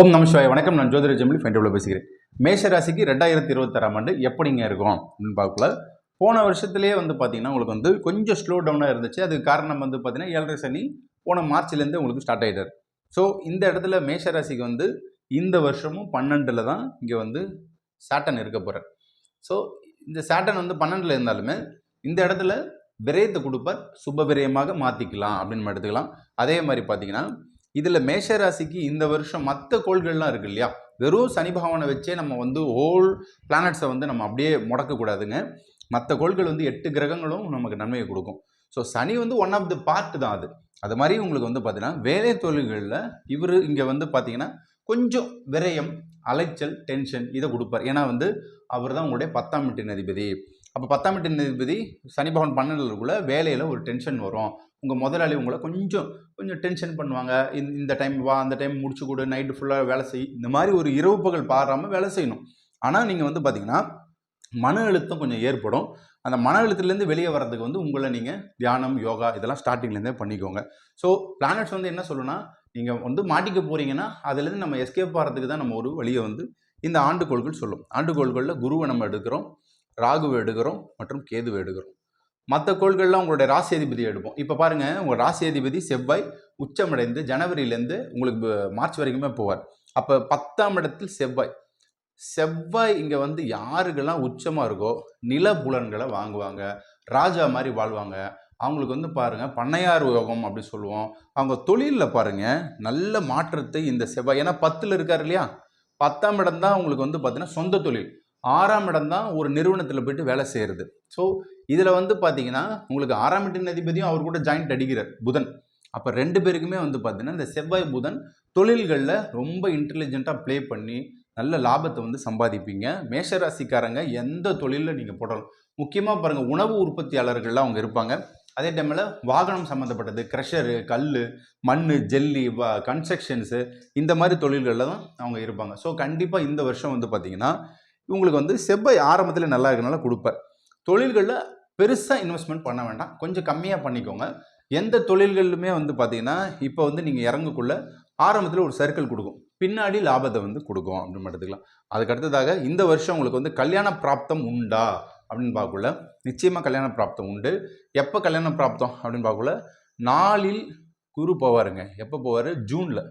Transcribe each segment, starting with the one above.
ஓம் நம சிவாய். வணக்கம் நான் ஜோதிர ஜெமிலி ஃபைண்டபிள் பேசுகிறேன் மேஷராசிக்கு ரெண்டாயிரத்தி இருபத்தாறாம் ஆண்டு எப்படிங்க இருக்கும் அப்படின்னு பார்க்கலாம் போன வருஷத்துலேயே வந்து பார்த்தீங்கன்னா உங்களுக்கு வந்து கொஞ்சம் ஸ்லோ டவுனாக இருந்துச்சு. அதுக்கு காரணம் வந்து பார்த்தீங்கன்னா ஏழரை சனி போன மார்ச்லேருந்து உங்களுக்கு ஸ்டார்ட் ஆகிட்டார் ஸோ இந்த இடத்துல மேஷ ராசிக்கு வந்து இந்த வருஷமும் பன்னெண்டில் தான் இங்கே வந்து சாட்டன் இருக்க போகிறார் ஸோ இந்த சாட்டன் வந்து பன்னெண்டில் இருந்தாலுமே இந்த இடத்துல விரயத்தை கொடுப்பார் சுப விரயமாக மாற்றிக்கலாம் அப்படின்னு எடுத்துக்கலாம். அதே மாதிரி பார்த்தீங்கன்னா இதில் மேஷராசிக்கு இந்த வருஷம் மற்ற கோள்கள்லாம் இருக்கு இல்லையா? வெறும் சனி பகவானை வச்சே நம்ம வந்து ஹோல் பிளானட்ஸை வந்து நம்ம அப்படியே முடக்கக்கூடாதுங்க மற்ற கோள்கள் வந்து எட்டு கிரகங்களும் நமக்கு நன்மையை கொடுக்கும். ஸோ சனி வந்து ஒன் ஆஃப் தி பார்ட் தான் அது. அது மாதிரி உங்களுக்கு வந்து பார்த்தீங்கன்னா வேலை தொழில்களில் இவர் இங்கே வந்து பார்த்தீங்கன்னா கொஞ்சம் விரயம் அலைச்சல் டென்ஷன் இதை கொடுப்பார். ஏன்னா வந்து அவர் தான் உங்களுடைய பத்தாம் வீட்டின் அதிபதி. அப்போ பத்தாம் எட்டு நீதிபதி சனி பகவான் பன்னெண்டுக்குள்ள வேலையில் ஒரு டென்ஷன் வரும். உங்கள் முதலாளி உங்களை கொஞ்சம் கொஞ்சம் டென்ஷன் பண்ணுவாங்க. இந்த இந்த டைம் வா அந்த டைம் முடிச்சு கொடு நைட்டு ஃபுல்லாக வேலை செய். இந்த மாதிரி ஒரு இரவு பகல் பாராமல் வேலை செய்யணும். ஆனால் நீங்கள் வந்து பார்த்தீங்கன்னா மன அழுத்தம் கொஞ்சம் ஏற்படும். அந்த மன அழுத்தத்துலேருந்து வெளியே வர்றதுக்கு வந்து உங்களை நீங்கள் தியானம் யோகா இதெல்லாம் ஸ்டார்டிங்லேருந்தே பண்ணிக்கோங்க. ஸோ பிளானட்ஸ் வந்து என்ன சொல்லுன்னா நீங்கள் வந்து மாட்டிக்க போகிறீங்கன்னா அதுலேருந்து நம்ம எஸ்கேப் ஆகிறதுக்கு தான் நம்ம ஒரு வழியை வந்து இந்த ஆண்டுகோள்கள் சொல்லும். ஆண்டுகோள்களில் குருவை நம்ம எடுக்கிறோம். ராகுவை எடுக்கிறோம் மற்றும் கேதுவை எடுக்கிறோம். மற்ற கோள்கள்லாம் உங்களுடைய ராசி அதிபதி எடுப்போம். இப்போ பாருங்கள் உங்கள் ராசி அதிபதி செவ்வாய் உச்சமடைந்து ஜனவரியிலேருந்து உங்களுக்கு மார்ச் வரைக்குமே போவார். அப்போ பத்தாம் இடத்தில் செவ்வாய். செவ்வாய் இங்கே வந்து யாருக்கெல்லாம் உச்சமாக இருக்கோ நில புலன்களை வாங்குவாங்க. ராஜா மாதிரி வாழ்வாங்க. அவங்களுக்கு வந்து பாருங்கள் பண்ணையார் யோகம் அப்படின்னு சொல்லுவோம். அவங்க தொழிலில் பாருங்கள் நல்ல மாற்றத்தை இந்த செவ்வாய் ஏன்னா பத்தில் இருக்கார் இல்லையா? பத்தாம் இடம் தான் உங்களுக்கு வந்து பார்த்தீங்கன்னா சொந்த தொழில். ஆறாம் இடம் தான் ஒரு நிறுவனத்தில் போயிட்டு வேலை செய்கிறது ஸோ இதில் வந்து பார்த்தீங்கன்னா உங்களுக்கு ஆறாம் வீட்டின் அதிபதியும் அவர் கூட ஜாயிண்ட் அடிக்கிறார் புதன். அப்போ ரெண்டு பேருக்குமே வந்து பார்த்தீங்கன்னா இந்த செவ்வாய் புதன் தொழில்களில் ரொம்ப இன்டெலிஜென்ட்டாக ப்ளே பண்ணி நல்ல லாபத்தை வந்து சம்பாதிப்பீங்க. மேஷராசிக்காரங்க எந்த தொழிலில் நீங்கள் போடலாம் முக்கியமாக பாருங்கள் உணவு உற்பத்தியாளர்கள்லாம் அவங்க இருப்பாங்க. அதே டைமில் வாகனம் சம்மந்தப்பட்டது க்ரெஷரு கல் மண் ஜெல்லி கன்ஸ்ட்ரக்ஷன்ஸு இந்த மாதிரி தொழில்களில் தான் அவங்க இருப்பாங்க. ஸோ கண்டிப்பாக இந்த வருஷம் வந்து பார்த்திங்கன்னா இவங்களுக்கு வந்து செவ்வாய் ஆரம்பத்தில் நல்லா இருக்கனால கொடுப்பார். தொழில்களில் பெருசாக இன்வெஸ்ட்மெண்ட் பண்ண வேண்டாம். கொஞ்சம் கம்மியாக பண்ணிக்கோங்க. எந்த தொழில்களிலுமே வந்து பார்த்தீங்கன்னா இப்போ வந்து நீங்கள் இறங்கக்குள்ள ஆரம்பத்தில் ஒரு சர்க்கிள் கொடுக்கும். பின்னாடி லாபத்தை வந்து கொடுக்கும் அப்படின்னு எடுத்துக்கலாம். அதுக்கு அடுத்ததாக இந்த வருஷம் உங்களுக்கு வந்து கல்யாண பிராப்தம் உண்டா அப்படின்னு பார்க்கக்குள்ள நிச்சயமாக கல்யாண பிராப்தம் உண்டு. எப்போ கல்யாண பிராப்தம் அப்படின்னு பார்க்கல நாளில் குரு போவாருங்க. எப்போ போவார்? ஜூனில்.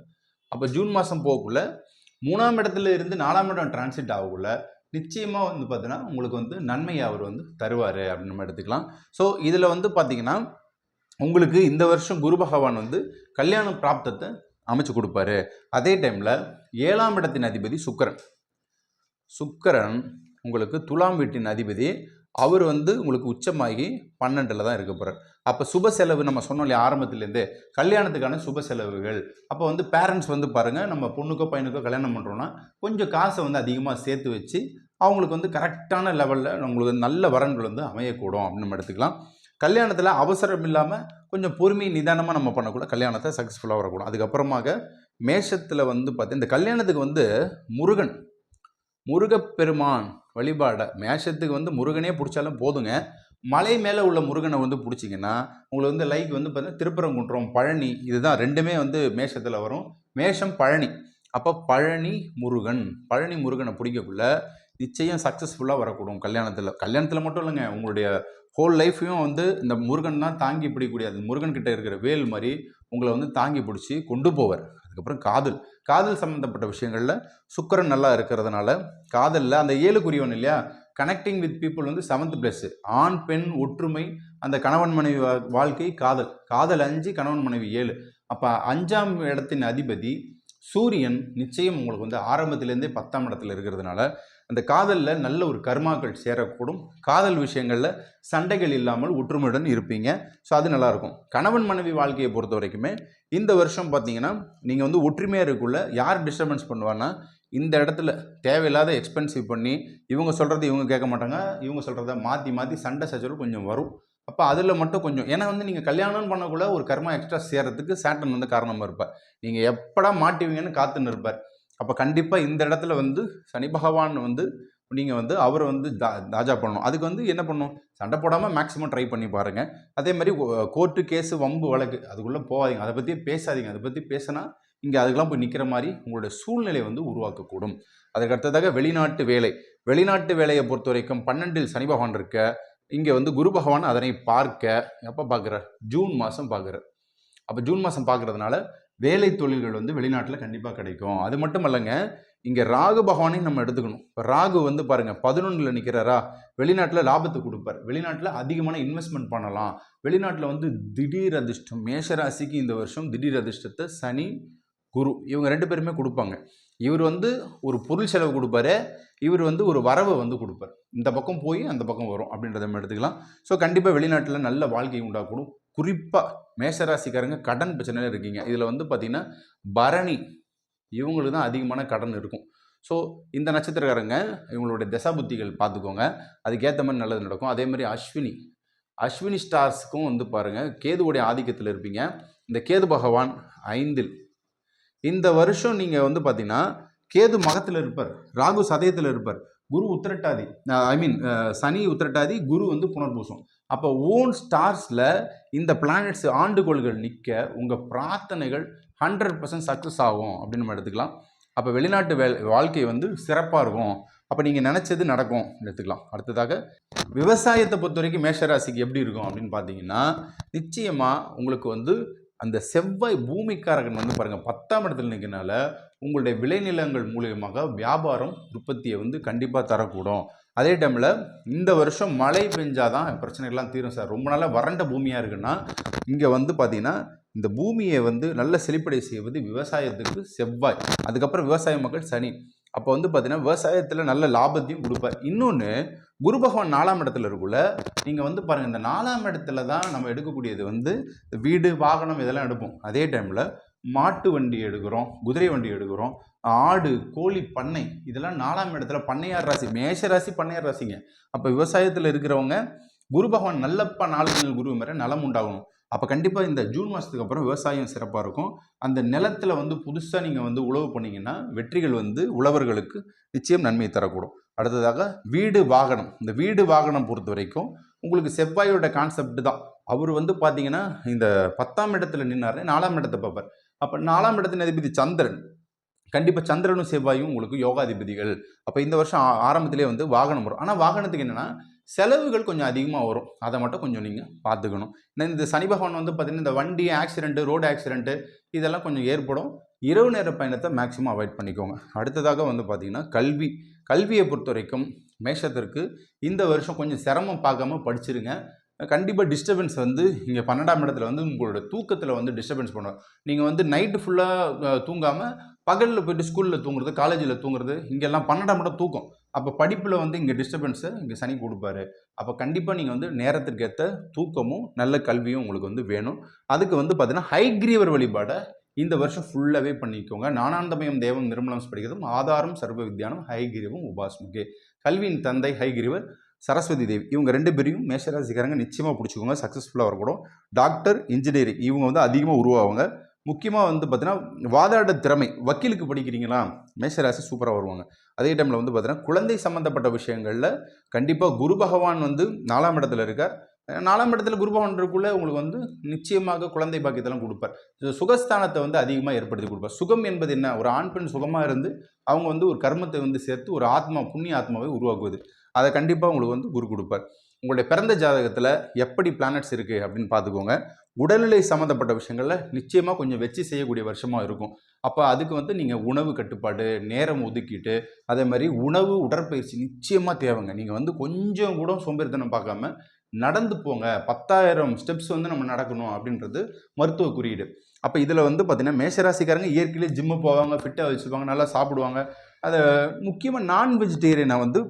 அப்போ ஜூன் மாதம் போகக்குள்ள மூணாம் இடத்துல இருந்து நாலாம் இடம் டிரான்சிட் ஆகக்குள்ள நிச்சயமாக வந்து பார்த்தீங்கன்னா உங்களுக்கு வந்து நன்மையை அவர் வந்து தருவார் அப்படின்னு நம்ம எடுத்துக்கலாம். ஸோ இதில் வந்து பார்த்தீங்கன்னா உங்களுக்கு இந்த வருஷம் குரு பகவான் வந்து கல்யாண பிராப்தத்தை அமைச்சு கொடுப்பாரு. அதே டைமில் ஏழாம் இடத்தின் அதிபதி சுக்கரன். சுக்கரன் உங்களுக்கு துலாம் வீட்டின் அதிபதி. அவர் வந்து உங்களுக்கு உச்சமாகி பன்னெண்டில் தான் இருக்க போகிறார் அப்போ சுப செலவு நம்ம சொன்னோம் இல்லையா ஆரம்பத்துலேருந்தே. கல்யாணத்துக்கான சுப செலவுகள். அப்போ வந்து பேரண்ட்ஸ் வந்து பாருங்கள் நம்ம பொண்ணுக்கோ பையனுக்கோ கல்யாணம் பண்ணுறோன்னா கொஞ்சம் காசை வந்து அதிகமாக சேர்த்து வச்சு அவங்களுக்கு வந்து கரெக்டான லெவலில் உங்களுக்கு நல்ல வரன்கள் வந்து அமையக்கூடும் அப்படின்னு நம்ம எடுத்துக்கலாம். கல்யாணத்தில் அவசரம் இல்லாமல் கொஞ்சம் பொறுமை நிதானமாக நம்ம பண்ணக்கூட கல்யாணத்தை சக்ஸஸ்ஃபுல்லாக வரக்கூடும். அதுக்கப்புறமாக மேஷத்தில் வந்து பார்த்து இந்த கல்யாணத்துக்கு வந்து முருகன் முருகப்பெருமான் வழிபாடை மேஷத்துக்கு வந்து முருகனே பிடிச்சாலும் போதுங்க. மலை மேலே உள்ள முருகனை வந்து பிடிச்சிங்கன்னா உங்களுக்கு வந்து லைக் வந்து பார்த்தீங்கன்னா திருப்பரங்குன்றம் பழனி இதுதான் ரெண்டுமே வந்து மேஷத்தில் வரும். மேஷம் பழனி. அப்போ பழனி முருகன். பழனி முருகனை பிடிக்கக்குள்ள நிச்சயம் சக்ஸஸ்ஃபுல்லாக வரக்கூடும். கல்யாணத்தில் கல்யாணத்தில் மட்டும் இல்லைங்க. உங்களுடைய ஹோல் லைஃப்பையும் வந்து இந்த முருகன் தான் தாங்கி பிடிக்கக்கூடிய அந்த முருகன் கிட்ட இருக்கிற வேல் மாதிரி உங்களை வந்து தாங்கி பிடிச்சி கொண்டு போவார். அதுக்கப்புறம் காதல். காதல் சம்மந்தப்பட்ட விஷயங்களில் சுக்கரன் நல்லா இருக்கிறதுனால காதலில் அந்த ஏழுக்குரியவன் இல்லையா? கனெக்டிங் வித் பீப்புள் வந்து செவன்த் பிளஸ் ஆண் பெண் ஒற்றுமை அந்த கணவன் மனைவி வாழ்க்கை காதல். காதல் அஞ்சு கணவன் மனைவி ஏழு. அப்போ அஞ்சாம் இடத்தின் அதிபதி சூரியன் நிச்சயம் உங்களுக்கு வந்து ஆரம்பத்திலேருந்தே பத்தாம் இடத்துல இருக்கிறதுனால அந்த காதலில் நல்ல ஒரு கர்மாக்கள் சேரக்கூடும். காதல் விஷயங்களில் சண்டைகள் இல்லாமல் ஒற்றுமையுடன் இருப்பீங்க. ஸோ அது நல்லாயிருக்கும். கணவன் மனைவி வாழ்க்கையை பொறுத்த வரைக்குமே இந்த வருஷம் பார்த்தீங்கன்னா நீங்கள் வந்து ஒற்றுமையாக இருக்குள்ள யார் டிஸ்டர்பன்ஸ் பண்ணுவான்னா இந்த இடத்துல தேவையில்லாத எக்ஸ்பென்சிவ் பண்ணி இவங்க சொல்கிறது இவங்க கேட்க மாட்டாங்க. இவங்க சொல்கிறத மாற்றி மாற்றி சண்டை சச்சரவு கொஞ்சம் வரும். அப்போ அதில் மட்டும் கொஞ்சம் ஏன்னா வந்து நீங்கள் கல்யாணம் பண்ணக்குள்ள ஒரு கர்மா எக்ஸ்ட்ரா சேர்கிறதுக்கு சேட்டன் வந்து காரணமாக இருப்பார். நீங்கள் எப்படா மாட்டுவீங்கன்னு காத்துன்னு இருப்பார் அப்போ கண்டிப்பாக இந்த இடத்துல வந்து சனி பகவான் வந்து நீங்கள் வந்து அவரை வந்து தா தாஜா பண்ணணும். அதுக்கு வந்து என்ன பண்ணணும்? சண்டை போடாமல் மேக்ஸிமம் ட்ரை பண்ணி பாருங்கள் அதே மாதிரி கோர்ட்டு கேஸு வம்பு வழக்கு அதுக்குள்ளே போகாதீங்க. அதை பற்றி பேசாதீங்க. அதை பற்றி பேசினா இங்கே அதுக்கெல்லாம் போய் நிற்கிற மாதிரி உங்களுடைய சூழ்நிலை வந்து உருவாக்கக்கூடும். அதுக்கு அடுத்ததாக வெளிநாட்டு வேலை. வெளிநாட்டு வேலையை பொறுத்த வரைக்கும் பன்னெண்டில் சனி பகவான் இருக்க இங்கே வந்து குரு பகவான் அதனை பார்க்க எப்போ பார்க்குறார்? ஜூன் மாதம் பார்க்குறார். அப்போ ஜூன் மாதம் பார்க்குறதுனால வேலை தொழில்கள் வந்து வெளிநாட்டில் கண்டிப்பாக கிடைக்கும். அது மட்டும் இல்லைங்க இங்கே ராகு பகவானையும் நம்ம எடுத்துக்கணும். இப்போ ராகு வந்து பாருங்கள் பதினொன்றில் நிற்கிறாரா வெளிநாட்டில் லாபத்தை கொடுப்பார். வெளிநாட்டில் அதிகமான இன்வெஸ்ட்மெண்ட் பண்ணலாம். வெளிநாட்டில் வந்து திடீர் அதிர்ஷ்டம் மேஷராசிக்கு இந்த வருஷம் திடீர் அதிர்ஷ்டத்தை சனி குரு இவங்க ரெண்டு பேருமே கொடுப்பாங்க. இவர் வந்து ஒரு பொருள் செலவு கொடுப்பாரு. இவர் வந்து ஒரு வரவை வந்து கொடுப்பார். இந்த பக்கம் போய் அந்த பக்கம் வரும் அப்படின்றத நம்ம எடுத்துக்கலாம். ஸோ கண்டிப்பாக வெளிநாட்டில் நல்ல வாழ்க்கை உண்டாக்கணும் குறிப்பாக மேஷராசிக்காரங்க கடன் பிரச்சனையில் இருக்கீங்க. இதில் வந்து பார்த்திங்கன்னா பரணி இவங்களுக்கு தான் அதிகமான கடன் இருக்கும். ஸோ இந்த நட்சத்திரக்காரங்க இவங்களுடைய தசாபுத்திகள் பார்த்துக்கோங்க அதுக்கேற்ற மாதிரி நல்லது நடக்கும். அதே மாதிரி அஸ்வினி. அஸ்வினி ஸ்டார்ஸ்க்கும் வந்து பாருங்கள் கேதுவுடைய ஆதிக்கத்தில் இருப்பீங்க. இந்த கேது பகவான் ஐந்தில். இந்த வருஷம் நீங்கள் வந்து பார்த்தீங்கன்னா கேது மகத்தில் இருப்பார். ராகு சதயத்தில் இருப்பார். குரு உத்திரட்டாதி ஐ மீன் சனி உத்திரட்டாதி குரு வந்து புனர்பூசம். அப்போ ஓன் ஸ்டார்ஸில் இந்த பிளானட்ஸ் ஆண்டுகோள்கள் நிற்க உங்கள் பிரார்த்தனைகள் ஹண்ட்ரட் பர்சன்ட் சக்ஸஸ் ஆகும் அப்படின்னு நம்ம எடுத்துக்கலாம். அப்போ வெளிநாட்டு வே வாழ்க்கை வந்து சிறப்பாக இருக்கும். அப்போ நீங்கள் நினச்சது நடக்கும் எடுத்துக்கலாம். அடுத்ததாக விவசாயத்தை பொறுத்த வரைக்கும் மேஷராசிக்கு எப்படி இருக்கும் அப்படின்னு பார்த்தீங்கன்னா நிச்சயமாக உங்களுக்கு வந்து அந்த செவ்வாய் பூமிக்காரகன் வந்து பாருங்கள் பத்தாம் இடத்துல நிற்கனால உங்களுடைய விளைநிலங்கள் மூலியமாக வியாபாரம் உற்பத்தியை வந்து கண்டிப்பாக தரக்கூடும். அதே டைமில் இந்த வருஷம் மழை பெஞ்சாதான் பிரச்சனைகள்லாம் தீரும் சார். ரொம்ப நாளாக வறண்ட பூமியாக இருக்குன்னா இங்கே வந்து பார்த்தீங்கன்னா இந்த பூமியை வந்து நல்ல செழிப்படை செய்வது விவசாயத்துக்கு செவ்வாய். அதுக்கப்புறம் விவசாய மக்கள் சனி. அப்போ வந்து பார்த்தீங்கன்னா விவசாயத்தில் நல்ல லாபத்தையும் கொடுப்பார். இன்னொன்று குரு பகவான் நாலாம் இடத்துல இருக்குள்ள நீங்கள் வந்து பாருங்கள் இந்த நாலாம் இடத்துல தான் நம்ம எடுக்கக்கூடியது வந்து வீடு வாகனம் இதெல்லாம் எடுப்போம். அதே டைமில் மாட்டு வண்டி எடுக்கிறோம் குதிரை வண்டி எடுக்கிறோம் ஆடு கோழி பண்ணை இதெல்லாம் நாலாம் இடத்துல பண்ணையார் ராசி மேஷ ராசி பண்ணையார் ராசிங்க. அப்போ விவசாயத்தில் இருக்கிறவங்க குரு பகவான் நல்லப்பா நாளுக்கு குரு மாதிரி நலம் உண்டாகணும். அப்போ கண்டிப்பாக இந்த ஜூன் மாதத்துக்கு அப்புறம் விவசாயம் சிறப்பாக இருக்கும். அந்த நிலத்தில் வந்து புதுசாக நீங்கள் வந்து உழவு பண்ணிங்கன்னா வெற்றிகள் வந்து உழவர்களுக்கு நிச்சயம் நன்மை தரக்கூடும். அடுத்ததாக வீடு வாகனம். இந்த வீடு வாகனம் பொறுத்த வரைக்கும் உங்களுக்கு செவ்வாயோட கான்செப்ட் தான். அவர் வந்து பார்த்தீங்கன்னா இந்த பத்தாம் இடத்துல நின்னார் நாலாம் இடத்தை பார்ப்பார். அப்போ நாலாம் இடத்தின் அதிபதி சந்திரன். கண்டிப்பாக சந்திரனும் செவ்வாயும் உங்களுக்கு யோகாதிபதிகள். அப்போ இந்த வருஷம் ஆரம்பத்திலே வந்து வாகனம் வரும். ஆனால் வாகனத்துக்கு என்னென்னா செலவுகள் கொஞ்சம் அதிகமாக வரும். அதை மட்டும் கொஞ்சம் நீங்கள் பார்த்துக்கணும். இந்த சனி பகவான் வந்து பார்த்திங்கன்னா இந்த வண்டி ஆக்சிடென்ட்டு ரோடு ஆக்சிடென்ட்டு இதெல்லாம் கொஞ்சம் ஏற்படும். இரவு நேர பயணத்தை மேக்ஸிமம் அவாய்ட் பண்ணிக்கோங்க. அடுத்ததாக வந்து பார்த்திங்கன்னா கல்வி. கல்வியை பொறுத்த வரைக்கும் மேஷத்திற்கு இந்த வருஷம் கொஞ்சம் சிரமம் பார்க்காம படிச்சிருங்க. கண்டிப்பாக டிஸ்டர்பன்ஸ் வந்து இங்கே பன்னெண்டாம் இடத்துல வந்து உங்களோட தூக்கத்தில் வந்து டிஸ்டர்பன்ஸ் பண்ணுவோம் நீங்கள் வந்து நைட்டு ஃபுல்லாக தூங்காமல் பகலில் போயிட்டு ஸ்கூலில் தூங்குறது காலேஜில் தூங்குறது இங்கெல்லாம் பன்னெண்டாம் இடம் தூக்கம். அப்போ படிப்பில் வந்து இங்கே டிஸ்டர்பன்ஸை இங்கே சனி கொடுப்பாரு. அப்போ கண்டிப்பாக நீங்கள் வந்து நேரத்திற்கு ஏற்ற தூக்கமும் நல்ல கல்வியும் உங்களுக்கு வந்து வேணும். அதுக்கு வந்து பார்த்தீங்கன்னா ஹைக்ரீவர் வழிபாடை இந்த வருஷம் ஃபுல்லாகவே பண்ணிக்கோங்க. நானாந்தமயம் தேவம் நிர்மலம் படிக்கிறதும் ஆதாரம் சர்வ வித்யானம் ஹைகிரிவும் உபாஸ்முகே கல்வியின் தந்தை ஹைகிரிவர் சரஸ்வதி தேவி. இவங்க ரெண்டு பேரையும் மேஷராசிக்காரங்க நிச்சயமாக பிடிச்சிக்கோங்க. சக்ஸஸ்ஃபுல்லாக வரக்கூடும் டாக்டர் இன்ஜினியரிங் இவங்க வந்து அதிகமாக உருவாவாங்க. முக்கியமாக வந்து பார்த்தீங்கன்னா வாதாட திறமை. வக்கீலுக்கு படிக்கிறீங்களா? மேஷராசி சூப்பராக வருவாங்க. அதே டைமில் வந்து பார்த்தீங்கன்னா குழந்தை சம்மந்தப்பட்ட விஷயங்களில் கண்டிப்பாக குரு பகவான் வந்து நாலாம் இடத்துல இருக்கார். நாலாம் இடத்துல குரு பகவான் உங்களுக்கு வந்து நிச்சயமாக குழந்தை பாக்கியத்தெல்லாம் கொடுப்பார். சுகஸ்தானத்தை வந்து அதிகமாக ஏற்படுத்தி கொடுப்பார். சுகம் என்பது என்ன? ஒரு ஆண் பெண் சுகமாக இருந்து அவங்க வந்து ஒரு கர்மத்தை வந்து சேர்த்து ஒரு ஆத்மா புண்ணிய ஆத்மாவை உருவாக்குவது. அதை கண்டிப்பாக உங்களுக்கு வந்து குரு கொடுப்பார். உங்களுடைய பிறந்த ஜாதகத்தில் எப்படி பிளானட்ஸ் இருக்குது அப்படின்னு பார்த்துக்கோங்க. உடல்நிலை சம்மந்தப்பட்ட விஷயங்களில் நிச்சயமாக கொஞ்சம் வச்சு செய்யக்கூடிய வருஷமாக இருக்கும். அப்போ அதுக்கு வந்து நீங்கள் உணவு கட்டுப்பாடு நேரம் ஒதுக்கிட்டு அதே மாதிரி உணவு உடற்பயிற்சி நிச்சயமாக தேவைங்க. நீங்கள் வந்து கொஞ்சம் கூட சோம்பேறித்தனம் பார்க்காம நடந்து போங்க. பத்தாயிரம் ஸ்டெப்ஸ் வந்து நம்ம நடக்கணும் அப்படின்றது மருத்துவ குறியீடு. அப்போ இதில் வந்து பார்த்திங்கன்னா மேஷராசிக்காரங்க இயற்கையிலே ஜிம்மு போவாங்க ஃபிட்டாக வச்சுருப்பாங்க நல்லா சாப்பிடுவாங்க. அதை முக்கியமாக நான் வெஜிடேரியனை வந்து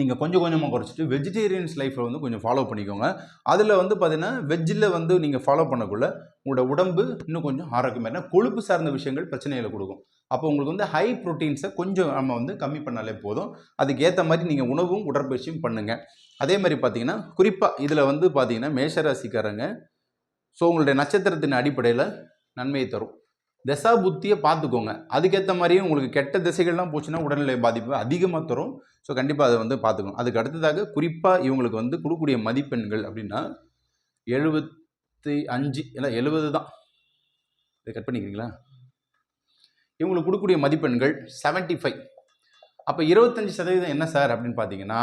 நீங்கள் கொஞ்சம் கொஞ்சமாக குறைச்சிட்டு வெஜிடேரியன்ஸ் லைஃப்பை வந்து கொஞ்சம் ஃபாலோ பண்ணிக்கோங்க. அதில் வந்து பார்த்தீங்கன்னா வெஜ்ஜில் வந்து நீங்கள் ஃபாலோ பண்ணக்குள்ள உங்களோட உடம்பு இன்னும் கொஞ்சம் ஆரோக்கியமாக ஏன்னா கொழுப்பு சார்ந்த விஷயங்கள் பிரச்சனைகளை கொடுக்கும். அப்போ உங்களுக்கு வந்து ஹை ப்ரோட்டீன்ஸை கொஞ்சம் நம்ம வந்து கம்மி பண்ணாலே போதும். அதுக்கு ஏற்ற மாதிரி நீங்கள் உணவும் உடற்பயிற்சியும் பண்ணுங்கள் அதே மாதிரி பார்த்தீங்கன்னா குறிப்பாக இதில் வந்து பார்த்தீங்கன்னா மேஷராசிக்காரங்க ஸோ உங்களுடைய நட்சத்திரத்தின் அடிப்படையில் நன்மையை தரும். தசா புத்தியை பார்த்துக்கோங்க. அதுக்கேற்ற மாதிரியே உங்களுக்கு கெட்ட திசைகள்லாம் போச்சுன்னா உடல்நிலை பாதிப்பு அதிகமாக தரும். ஸோ கண்டிப்பாக அதை வந்து பார்த்துக்கணும். அதுக்கு அடுத்ததாக குறிப்பாக இவங்களுக்கு வந்து கொடுக்கக்கூடிய மதிப்பெண்கள் அப்படின்னா எழுபத்தி அஞ்சு இல்லை எழுபது தான். இதை கட் பண்ணிக்கிறீங்களா? இவங்களுக்கு கொடுக்கக்கூடிய மதிப்பெண்கள் 75 ஃபைவ் அப்போ இருபத்தஞ்சி சதவீதம் என்ன சார் அப்படின்னு பார்த்தீங்கன்னா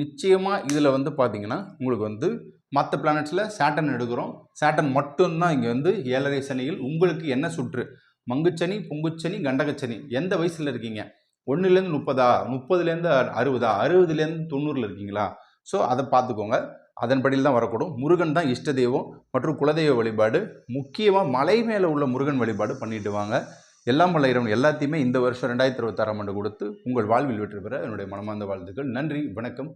நிச்சயமாக இதில் வந்து பார்த்தீங்கன்னா உங்களுக்கு வந்து மற்ற பிளானட்ஸில் சேட்டன் எடுக்கிறோம். சேட்டன் மட்டும்தான் இங்கே வந்து ஏழரை சனியில் உங்களுக்கு என்ன சுற்று? மங்குச்சனி பொங்குச்சனி கண்டகச்சனி. எந்த வயசில் இருக்கீங்க? ஒன்றுலேருந்து முப்பதா முப்பதுலேருந்து அறுபதா அறுபதுலேருந்து தொண்ணூறில் இருக்கீங்களா? ஸோ அதை பார்த்துக்கோங்க. அதன்படியில் தான் வரக்கூடும். முருகன் தான் இஷ்ட தெய்வம் மற்றும் குலதெய்வ வழிபாடு. முக்கியமாக மலை மேலே உள்ள முருகன் வழிபாடு பண்ணிட்டு வாங்க. எல்லாம் வல்ல இறைவன் எல்லாத்தையுமே இந்த வருஷம் ரெண்டாயிரத்தி இருபத்தாறாம் ஆண்டு கொடுத்து உங்கள் வாழ்வில் வெற்றி பெற என்னுடைய மனமார்ந்த வாழ்த்துக்கள். நன்றி வணக்கம்.